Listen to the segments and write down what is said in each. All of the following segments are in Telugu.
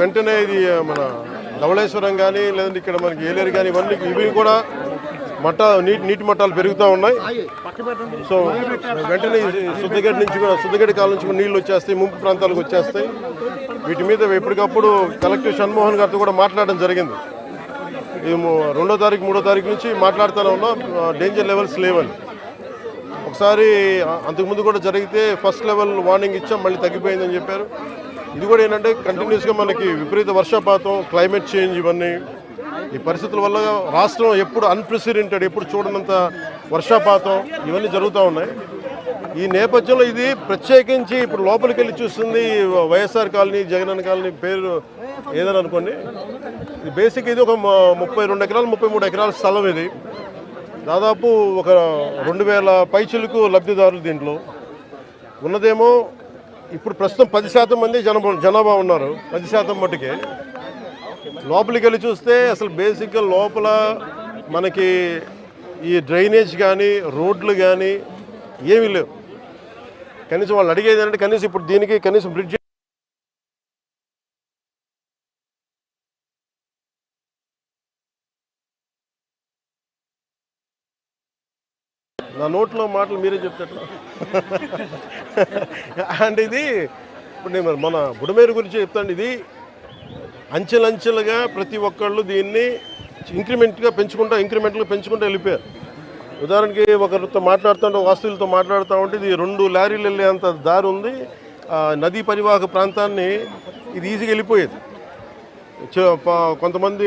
వెంటనే ఇది మన ధవళేశ్వరం కానీ లేదంటే ఇక్కడ మనకి ఏలేరు కానీ ఇవన్నీ ఇవి కూడా మట్ట నీటి నీటి మట్టాలు పెరుగుతూ ఉన్నాయి. సో వెంటనే ఈ శుద్ధగడ్డ నుంచి కూడా శుద్ధగడ్డ కాలం నుంచి కూడా నీళ్ళు వచ్చేస్తాయి ముంపు ప్రాంతాలకు వచ్చేస్తాయి. వీటి మీద ఎప్పటికప్పుడు కలెక్టర్ షణ్మోహన్ గారితో కూడా మాట్లాడడం జరిగింది. ఈ రెండో తారీఖు మూడో తారీఖు నుంచి మాట్లాడుతూనే ఉన్నాం డేంజర్ లెవెల్స్ లేవని. ఒకసారి అంతకుముందు కూడా జరిగితే ఫస్ట్ లెవెల్ వార్నింగ్ ఇచ్చాం మళ్ళీ తగ్గిపోయిందని చెప్పారు. ఇది కూడా ఏంటంటే కంటిన్యూస్గా మనకి విపరీత వర్షపాతం క్లైమేట్ చేంజ్ ఇవన్నీ. ఈ పరిస్థితుల వల్ల రాష్ట్రం ఎప్పుడు అన్ప్రెసిడెంటెడ్ ఎప్పుడు చూడనంత వర్షపాతం ఇవన్నీ జరుగుతూ ఉన్నాయి. ఈ నేపథ్యంలో ఇది ప్రత్యేకించి ఇప్పుడు లోపలికి వెళ్ళి చూస్తుంది వైఎస్ఆర్ కాలనీ జగనన్న కాలనీ పేరు ఏదని అనుకోండి. బేసిక్ ఇది ఒక ముప్పై రెండు ఎకరాలు ముప్పై మూడు ఎకరాల స్థలం ఇది. దాదాపు ఒక రెండు వేల పైచులకు లబ్ధిదారులు దీంట్లో. ఉన్నదేమో ఇప్పుడు ప్రస్తుతం పది శాతం మంది జన జనాభా ఉన్నారు పది శాతం మట్టుకే. లోపలికి వెళ్ళి చూస్తే అసలు బేసిక్గా లోపల మనకి ఈ డ్రైనేజ్ కానీ రోడ్లు కానీ ఏమీ లేవు. కనీసం వాళ్ళు అడిగేది అంటే కనీసం ఇప్పుడు దీనికి కనీసం బ్రిడ్జ్ నా నోట్లో మాటలు మీరే చెప్తారు అండ్ ఇది ఇప్పుడు నేను మన బుడమేరు గురించి చెప్తాను. ఇది అంచెలంచెలుగా ప్రతి ఒక్కళ్ళు దీన్ని ఇంక్రిమెంట్గా పెంచుకుంటా ఇంక్రిమెంట్గా పెంచుకుంటూ వెళ్ళిపోయారు. ఉదాహరణకి ఒకరితో మాట్లాడుతుంటే వాస్తువులతో మాట్లాడుతూ ఉంటే ఇది రెండు లారీలు వెళ్ళేంత దారి ఉంది. ఆ నదీ పరివాహక ప్రాంతాన్ని ఇది ఈజీగా వెళ్ళిపోయేది. కొంతమంది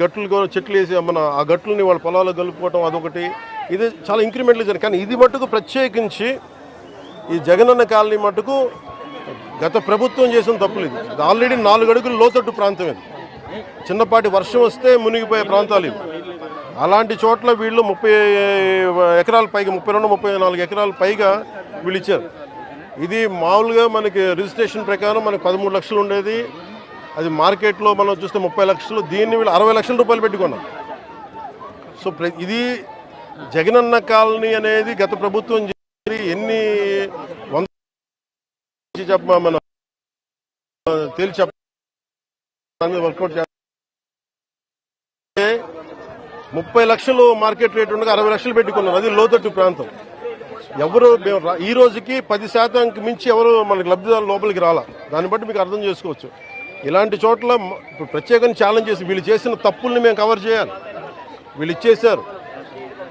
గట్లు చెట్లు వేసి మన ఆ గట్లని వాళ్ళ పొలాల్లో కలుపుకోవటం అదొకటి. ఇది చాలా ఇంక్రిమెంట్లు జరిగింది. కానీ ఇది మట్టుకు ప్రత్యేకించి ఈ జగనన్న కాలనీ మట్టుకు గత ప్రభుత్వం చేసిన తప్పులు ఇది. ఇది ఆల్రెడీ నాలుగు అడుగులు లోతట్టు ప్రాంతం ఇది. చిన్నపాటి వర్షం వస్తే మునిగిపోయే ప్రాంతాలు ఇవి. అలాంటి చోట్ల వీళ్ళు ముప్పై ఎకరాల పైగా ముప్పై రెండు ముప్పై నాలుగు ఎకరాల పైగా వీళ్ళు ఇచ్చారు. ఇది మామూలుగా మనకి రిజిస్ట్రేషన్ ప్రకారం మనకి పదమూడు లక్షలు ఉండేది. అది మార్కెట్లో మనం చూస్తే ముప్పై లక్షలు దీన్ని వీళ్ళు అరవై లక్షల రూపాయలు పెట్టుకున్నాం సో ఇది జగనన్న కాలనీ అనేది గత ప్రభుత్వం చేసి ఎన్ని వంద చెప్ప మనం తేల్చి చెప్ప వర్కౌట్ చేస్తే ముప్పై లక్షలు మార్కెట్ రేట్ ఉండగా అరవై లక్షలు పెట్టుకున్నారు అది లోతట్టు ప్రాంతం. ఎవరు ఈ రోజుకి పది శాతంకి మించి ఎవరు మనకి లబ్ధిదారు లోపలికి రాలా. దాన్ని బట్టి మీకు అర్థం చేసుకోవచ్చు. ఇలాంటి చోట్ల ఇప్పుడు ప్రత్యేకంగా ఛాలెంజ్ చేసి వీళ్ళు చేసిన తప్పుల్ని మేము కవర్ చేయాలి. వీళ్ళు ఇచ్చేశారు.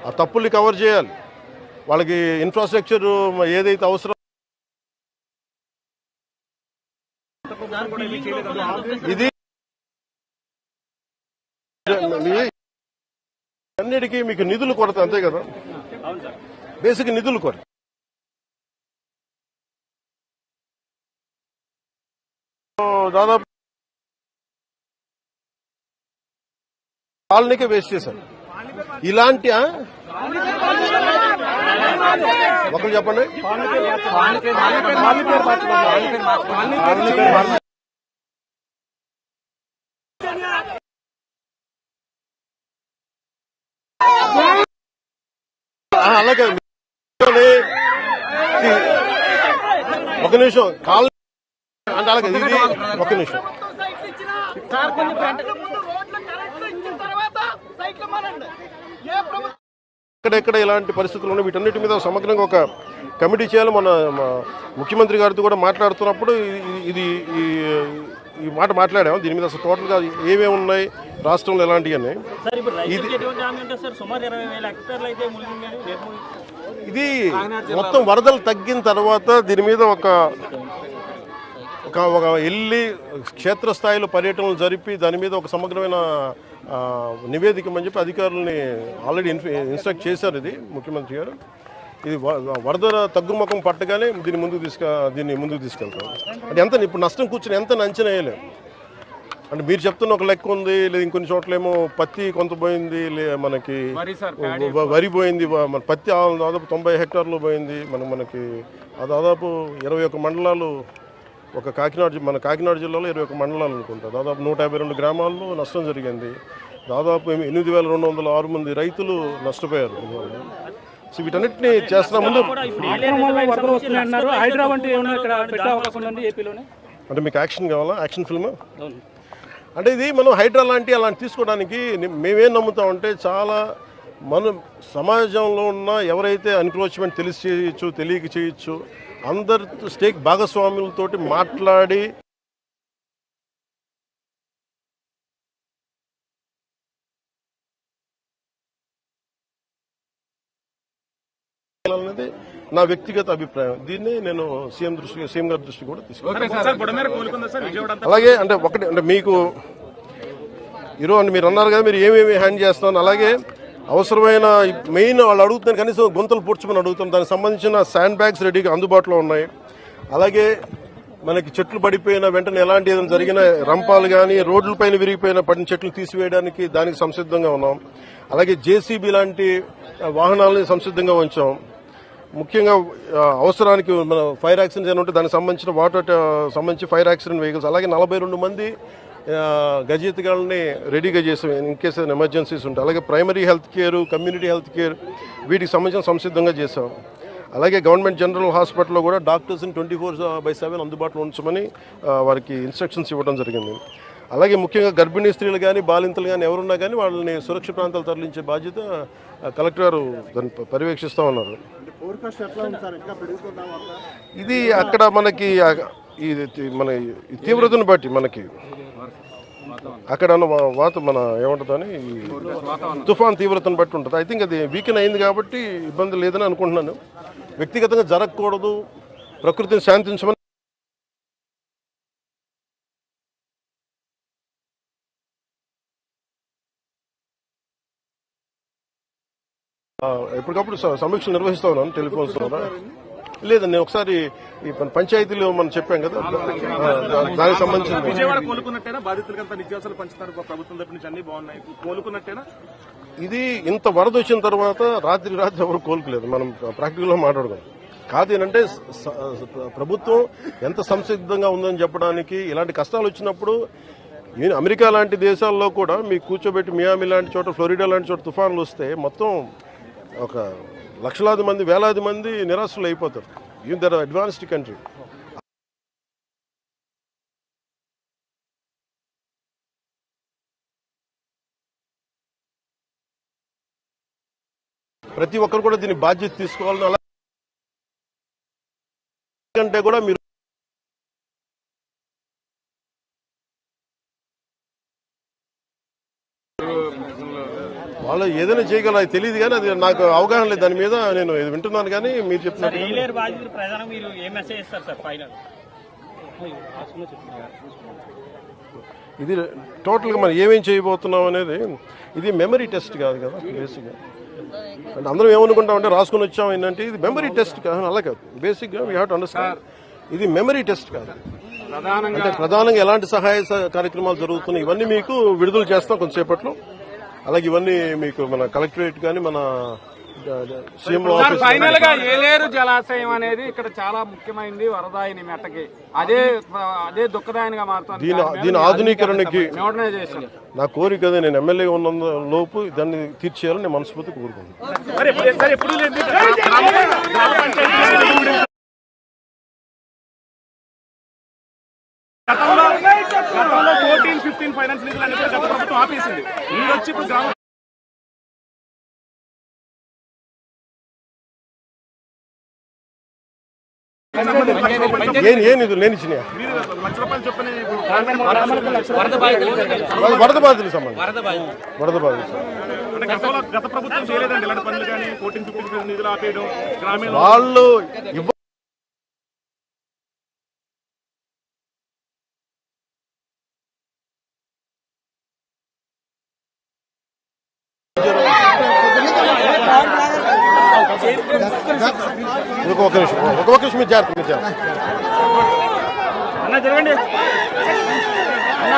ఆ తప్పుల్ని కవర్ చేయాలి. వాళ్ళకి ఇన్ఫ్రాస్ట్రక్చర్ ఏదైతే అవసరం ఇది అన్నిటికీ మీకు నిధులు కొరత అంతే కదా? బేసిక్ నిధులు కొరత. దాదాపు కాలనీకే వేస్ట్ చేశారు. ఇలాంటి ఒకరు చెప్పండి. అలాగే. ఒక నిమిషం. కాల్ అంటే అలాగే ఇది ఒక నిమిషం సైట్లు ఇచ్చినా గంటల ముందు రోడ్లు కరెక్ట్ ఇచ్చిన తర్వాత సైట్లు మానండి ఏ ప్రభుత్వం ఎక్కడెక్కడ ఇలాంటి పరిస్థితులు ఉన్నాయి? వీటన్నిటి మీద సమగ్రంగా ఒక కమిటీ చేయాలి. మన ముఖ్యమంత్రి గారితో కూడా మాట్లాడుతున్నప్పుడు ఇది- ఇది ఈ మాట మాట్లాడాము. దీని మీద అసలు టోటల్గా ఏమేమి ఉన్నాయి? రాష్ట్రంలో ఎలాంటివి అని రేపు ఇది మొత్తం వరదలు తగ్గిన తర్వాత దీని మీద ఒక ఒక ఒక వెళ్ళి క్షేత్రస్థాయిలో పర్యటనలు జరిపి దాని మీద ఒక సమగ్రమైన నివేదిక అని చెప్పి అధికారులని ఆల్రెడీ ఇన్స్ట్రక్ట్ చేశారు ఇది ముఖ్యమంత్రి గారు. ఇది వరద తగ్గుముఖం పట్టగానే దీన్ని ముందుకు తీసుక దీన్ని ముందుకు తీసుకెళ్తాం అంటే ఎంత ఇప్పుడు నష్టం కూర్చొని ఎంత అంచనా వేయలేము అంటే మీరు చెప్తున్న ఒక లెక్క ఉంది లేదు ఇంకొన్ని చోట్లేమో పత్తి కొంత పోయింది లే మనకి వరి పోయింది మన పత్తి దాదాపు తొంభై హెక్టార్లు పోయింది మన మనకి ఆ దాదాపు ఇరవై మండలాలు ఒక కాకినాడ మన కాకినాడ జిల్లాలో ఇరవై ఒక్క మండలాలు అనుకుంటా. దాదాపు నూట యాభై రెండు గ్రామాల్లో నష్టం జరిగింది. దాదాపు ఎనిమిది వేల రెండు వందల ఆరు మంది రైతులు నష్టపోయారు. సో వీటన్నిటిని చేస్తున్న ముందు అంటే మీకు యాక్షన్ కావాలా? Action film? అంటే ఇది మనం హైడ్రా లాంటి అలాంటి తీసుకోవడానికి మేమేం నమ్ముతామంటే చాలా మనం సమాజంలో ఉన్న ఎవరైతే అన్క్రోచ్మెంట్ తెలిసి చేయొచ్చు తెలియక చేయొచ్చు అందరి స్టేక్ భాగస్వాములతోటి మాట్లాడి అనేది నా వ్యక్తిగత అభిప్రాయం. దీన్ని నేను సీఎం దృష్టి సీఎం గారి దృష్టి కూడా తీసుకున్నాను అలాగే అంటే ఒకటి అంటే మీకు ఈరోజు మీరు అన్నారు కదా మీరు ఏమేమి హ్యాండ్ చేస్తున్నారు అలాగే అవసరమైన మెయిన్ వాళ్ళు అడుగుతున్నారు కనీసం గుంతలు పూడ్చమని అడుగుతున్నారు దానికి సంబంధించిన శాండ్ బ్యాగ్స్ రెడీగా అందుబాటులో ఉన్నాయి. అలాగే మనకి చెట్లు పడిపోయిన వెంటనే ఎలాంటి ఏదైనా జరిగిన రంపాలు కానీ రోడ్లపైన విరిగిపోయిన పడిన చెట్లు తీసివేయడానికి దానికి సంసిద్ధంగా ఉన్నాం. అలాగే జేసీబీ లాంటి వాహనాలని సంసిద్ధంగా ఉంచాం. ముఖ్యంగా అవసరానికి మన ఫైర్ యాక్సిడెంట్స్ ఏమైనా ఉంటే దానికి సంబంధించిన వాటర్ సంబంధించి ఫైర్ యాక్సిడెంట్ వెహికల్స్ అలాగే నలభై రెండు మంది గజయితగాళ్ళని రెడీగా చేసాం. ఇన్ కేస్ ఏదైనా ఎమర్జెన్సీస్ ఉంటాయి అలాగే primary health care community health care వీటికి సంబంధించిన సంసిద్ధంగా చేసాం. అలాగే గవర్నమెంట్ జనరల్ హాస్పిటల్లో కూడా డాక్టర్స్ని ట్వంటీ ఫోర్ బై సెవెన్ అందుబాటులో ఉంచమని వారికి ఇన్స్ట్రక్షన్స్ ఇవ్వడం జరిగింది. అలాగే ముఖ్యంగా గర్భిణీ స్త్రీలు కానీ బాలింతలు కానీ ఎవరున్నా కానీ వాళ్ళని సురక్షిత ప్రాంతాలు తరలించే బాధ్యత కలెక్టర్ గారు దాన్ని పర్యవేక్షిస్తూ ఉన్నారు. ఇది అక్కడ మనకి ఇది మన తీవ్రతను బట్టి మనకి. అక్కడ ఉన్న వాత మన ఏమంటుందని తుఫాన్ తీవ్రతను బట్టి ఉంటుంది. ఐ థింక్ అది వీకెన్ అయింది కాబట్టి ఇబ్బంది లేదని అనుకుంటున్నాను. వ్యక్తిగతంగా జరగకూడదు. ప్రకృతిని శాంతించమని ఎప్పటికప్పుడు సమీక్షలు నిర్వహిస్తా ఉన్నాను. టెలిఫోన్స్ ద్వారా. లేదండి నేను ఒకసారి ఈ పంచాయతీలో మనం చెప్పాం కదా. దానికి సంబంధించిన విజయవాడ కోలుకున్నట్టేనా? బాధితులకంతా నిత్యావసరాలు పంచుతారు ప్రభుత్వం తరపు నుంచి అన్ని బాగున్నాయి. కోలుకున్నట్టేనా? ఇది ఇంత వరద వచ్చిన తర్వాత రాత్రి రాత్రి ఎవరు కోలుకోలేదు. మనం ప్రాక్టికల్గా మాట్లాడుకోం కాదు ఏంటంటే ప్రభుత్వం ఎంత సంసిద్ధంగా ఉందని చెప్పడానికి ఇలాంటి కష్టాలు వచ్చినప్పుడు అమెరికా లాంటి దేశాల్లో కూడా మీకు కూర్చోబెట్టి మియామి లాంటి చోట ఫ్లోరిడా లాంటి చోట తుఫాన్లు వస్తే మొత్తం ఒక లక్షలాది మంది వేలాది మంది నిరాశలు అయిపోతారు. ఈవెన్ దర్ అడ్వాన్స్డ్ కంట్రీ ప్రతి ఒక్కరు కూడా దీని బాధ్యత తీసుకోవాలని అలా కంటే కూడా మీరు ఏదైనా చేయగల తెలియదు కానీ అది నాకు అవగాహన లేదు. దాని మీద నేను ఇది వింటున్నాను కానీ మీరు సార్ చెప్పినట్టు ఏలేరు బాధితులు ప్రధానం మీరు ఏ మెసేజ్ ఇస్తారు సార్ ఫైనల్ ఇది టోటల్గా మనం ఏమేం చేయబోతున్నాం అనేది ఇది మెమరీ టెస్ట్ కాదు కదా బేసిక్గా అంటే అందరం ఏమనుకుంటాం అంటే రాసుకొని వచ్చాం ఏంటంటే ఇది మెమరీ టెస్ట్ కాదు అలా కాదు. బేసిక్గా వీ హ్యావ్ టు అండర్స్టాండ్ ఇది మెమరీ టెస్ట్ కాదు. అంటే ప్రధానంగా ఎలాంటి సహాయ కార్యక్రమాలు జరుగుతున్నాయి ఇవన్నీ మీకు విడుదల చేస్తాం కొంతసేపట్లో. అలాగే ఇవన్నీ మీకు మన కలెక్టరేట్ కానీ మన ఫైనల్గా ఏలేరు జలాశయం అనేది ఇక్కడ చాలా ముఖ్యమైనది వరదాయిని మెట్టకి. అదే అదే దుఃఖదాయనిగా మారుతుంది. దీని ఆధునీకరణకి నా కోరిక నేను ఎమ్మెల్యేగా ఉన్న లోపు దాన్ని తీర్చేయాలని నేను మనస్ఫూర్తి కోరుకుంటున్నాను. గతంలో ఫోర్టీన్ ఫిఫ్టీన్ ఫైనాన్స్ నిధులు గత ప్రభుత్వం ఆపేసింది మీరు వచ్చి ఇప్పుడు గ్రామ ఏం ఏం నిధులు నేను ఇచ్చిన మీరు లక్ష రూపాయలు చొప్పున వరద బాధితులకు వరద బాధితులు అంటే గతంలో గత ప్రభుత్వం చేయలేదండి ఇలాంటి పనులు కానీ ఫోర్టీన్ ఫిఫ్టీన్ నిధులు ఆపేయడం గ్రామీణ వాళ్ళు ఇవ్వ ఇంకొక ఒక నిమిషం ఒక పిలిచారు అన్న జరగండి. అన్న